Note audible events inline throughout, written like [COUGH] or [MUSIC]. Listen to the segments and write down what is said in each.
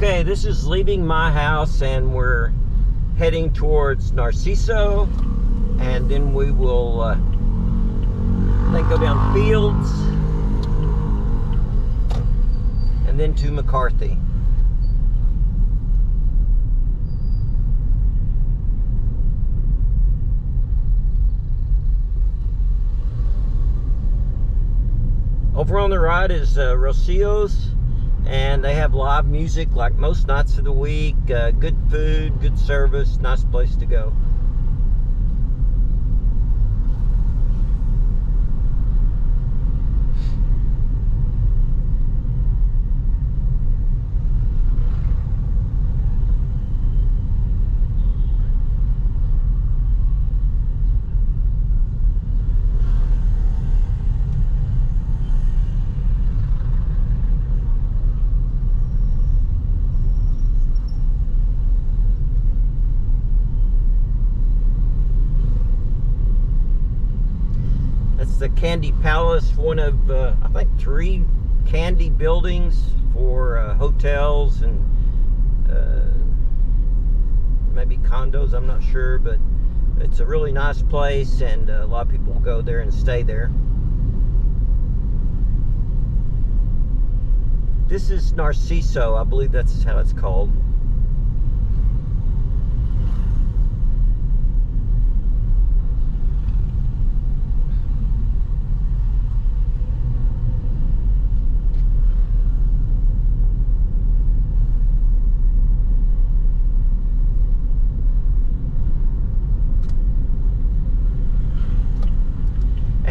Okay, this is leaving my house and we're heading towards Narciso and then we will uh, then go down Fields and then to McCarthy. Over on the right is uh, Rocio's, and they have live music like most nights of the week. Uh, good food, good service, nice place to go. That's the Candy Palace, one of uh, I think three candy buildings for uh, hotels and uh, maybe condos. I'm not sure, but it's a really nice place, and a lot of people go there and stay there. This is Narciso, I believe that's how it's called.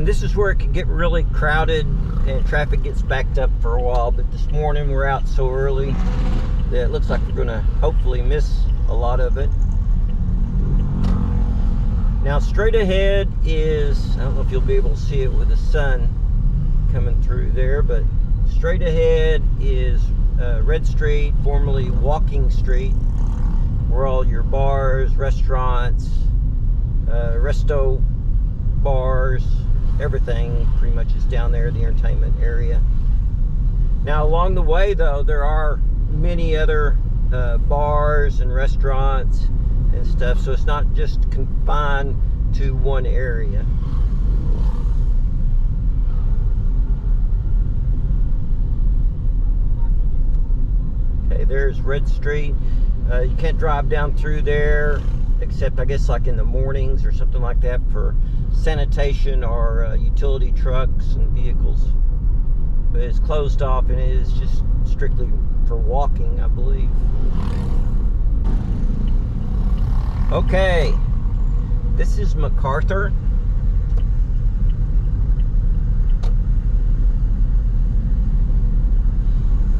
And this is where it can get really crowded and traffic gets backed up for a while. But this morning we're out so early that it looks like we're going to hopefully miss a lot of it. Now, straight ahead is, I don't know if you'll be able to see it with the sun coming through there, but straight ahead is uh, Red Street, formerly Walking Street, where all your bars, restaurants, uh, resto bars, everything pretty much is down there, the entertainment area. Now, along the way, though, there are many other uh, bars and restaurants and stuff, so it's not just confined to one area. Okay, there's Red Street. Uh, you can't drive down through there except I guess like in the mornings or something like that for sanitation or uh, utility trucks and vehicles. But it's closed off and it is just strictly for walking, I believe. Okay, this is MacArthur.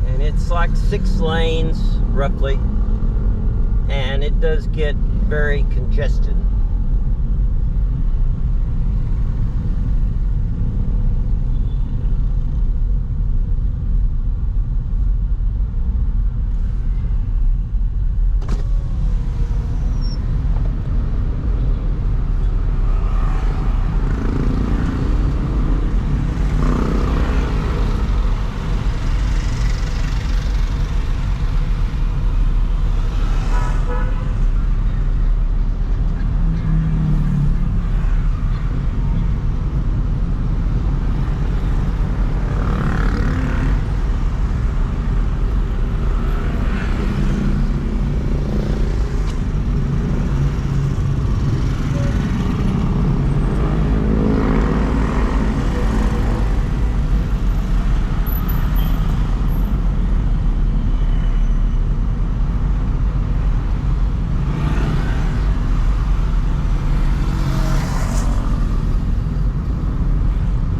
And it's like six lanes roughly. And it does get very congested.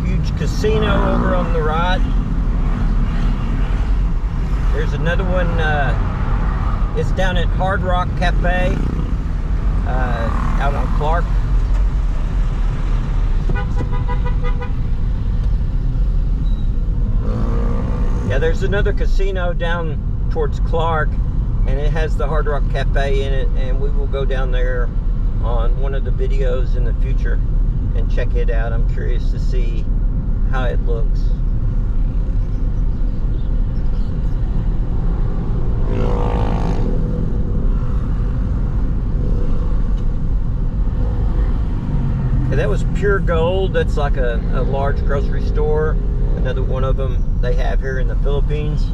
Huge casino over on the right. There's another one. Uh, it's down at Hard Rock Cafe uh, out on Clark. Yeah, there's another casino down towards Clark, and it has the Hard Rock Cafe in it, and we will go down there on one of the videos in the future and check it out. I'm curious to see how it looks. And that was Pure Gold. That's like a, a large grocery store. Another one of them they have here in the Philippines.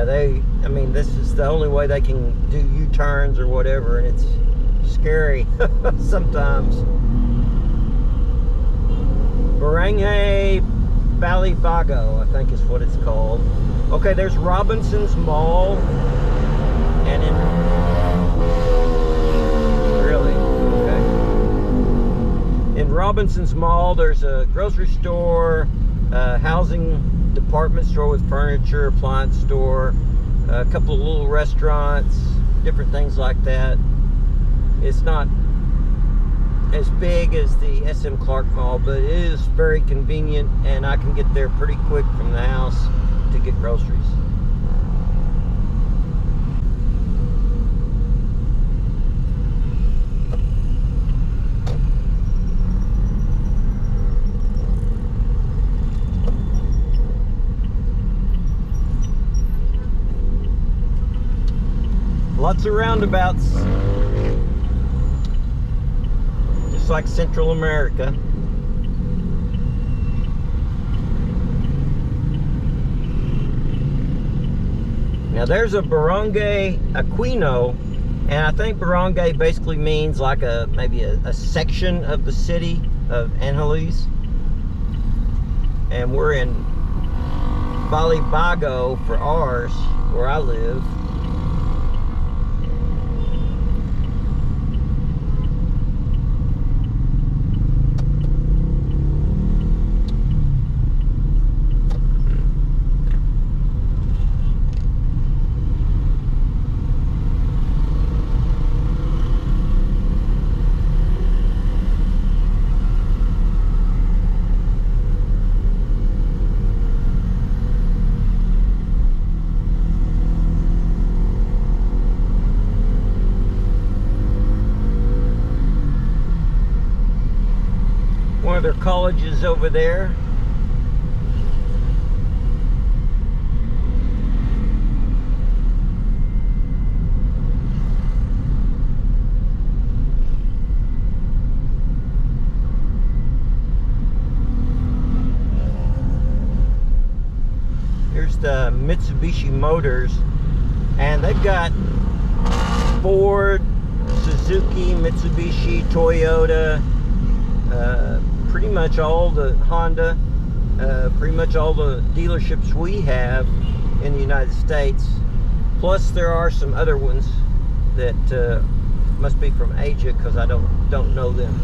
Yeah, they, I mean, this is the only way they can do U-turns or whatever, and it's scary [LAUGHS] sometimes. Barangay Balibago, I think is what it's called. Okay, there's Robinson's Mall, and in, really, okay. In Robinson's Mall, there's a grocery store, uh, housing department store with furniture, appliance store, a couple of little restaurants, different things like that. It's not as big as the SM Clark Mall, but it is very convenient and I can get there pretty quick from the house to get groceries. Lots of roundabouts. Just like Central America. Now there's a barangay Aquino, and I think barangay basically means like a maybe a, a section of the city of Angeles. And we're in Balibago for ours, where I live. Their colleges over there. Here's the Mitsubishi Motors, and they've got Ford, Suzuki, Mitsubishi, Toyota, uh, pretty much all the Honda, uh, pretty much all the dealerships we have in the United States. Plus, there are some other ones that uh, must be from Asia because I don't don't know them.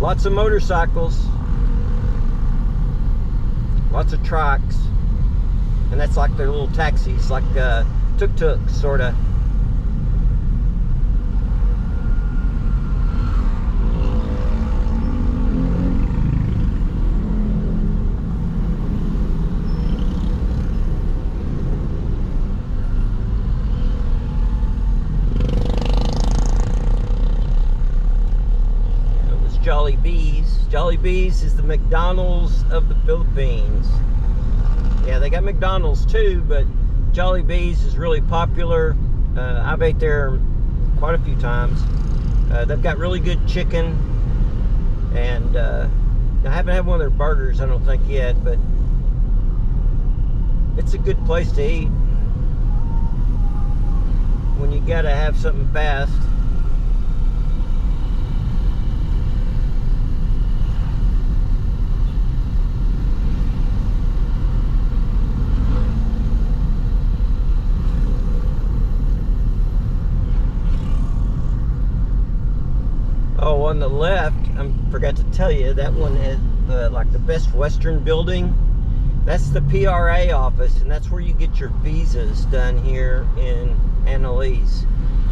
Lots of motorcycles, lots of trucks, and that's like their little taxis, like uh, tuk-tuk sort of. It was Jolly Bees. Jolly Bees is the McDonald's of the Philippines. Yeah, they got McDonald's too, but Jolly Bees is really popular. Uh, I've ate there quite a few times. Uh, they've got really good chicken, and uh, I haven't had one of their burgers, I don't think yet, but it's a good place to eat when you gotta have something fast. Oh, on the left, I forgot to tell you, that one is uh, like the Best Western building. That's the PRA office, and that's where you get your visas done here in Annalise.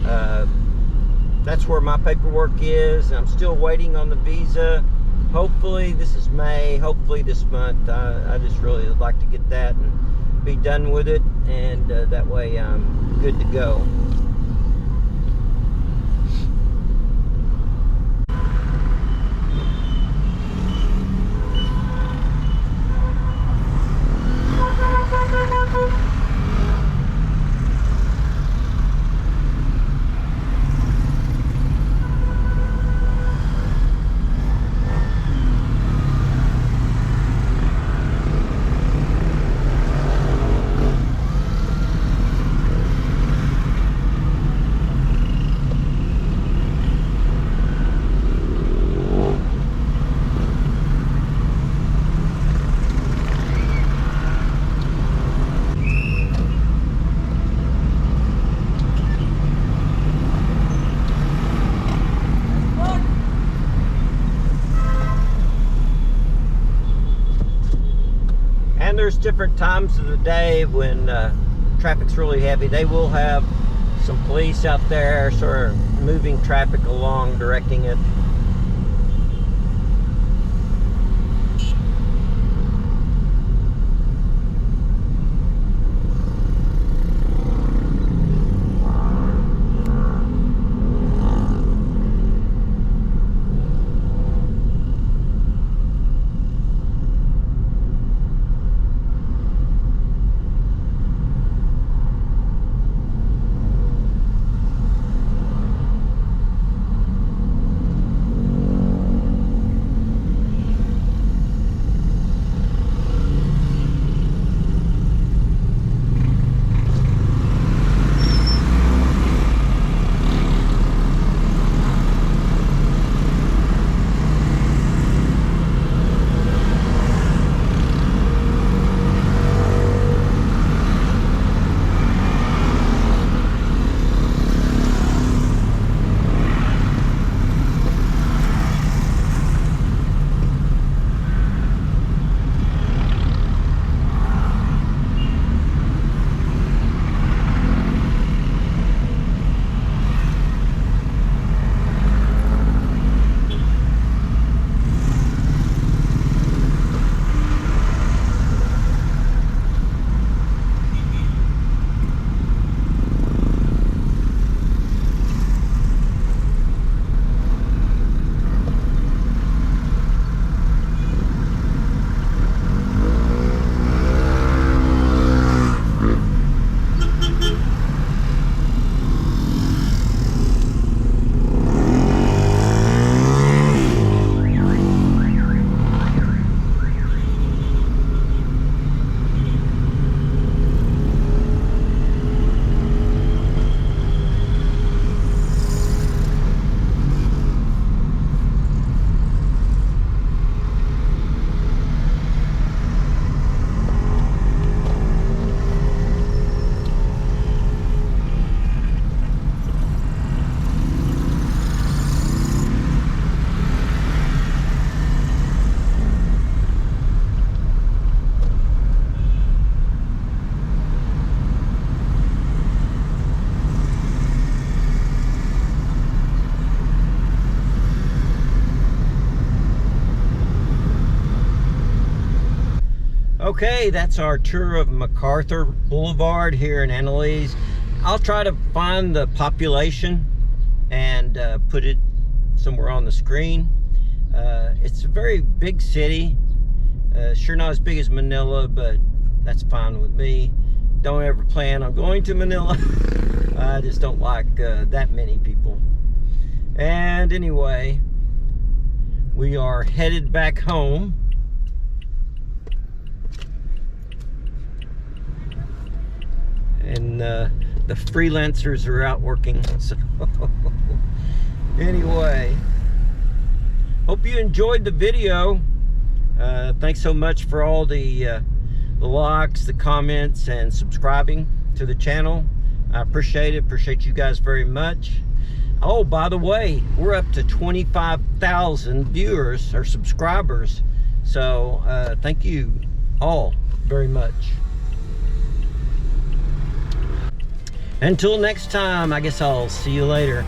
Uh, that's where my paperwork is. I'm still waiting on the visa. hopefully this is May. Hopefully this month. I, I just really would like to get that and be done with it, and uh, that way I'm good to go. And there's different times of the day when uh, traffic's really heavy. They will have some police out there sort of moving traffic along, directing it. Okay, that's our tour of MacArthur Boulevard here in Annalise. I'll try to find the population and uh, put it somewhere on the screen. Uh, it's a very big city. Uh, sure not as big as Manila, but that's fine with me. Don't ever plan on going to Manila. [LAUGHS] I just don't like uh, that many people. And anyway, we are headed back home. And uh, the freelancers are out working. So, [LAUGHS] anyway, hope you enjoyed the video. Uh, thanks so much for all the uh, the likes, the comments, and subscribing to the channel. I appreciate it. Appreciate you guys very much. Oh, by the way, we're up to 25,000 viewers or subscribers. So, uh, thank you all very much. Until next time, I guess I'll see you later.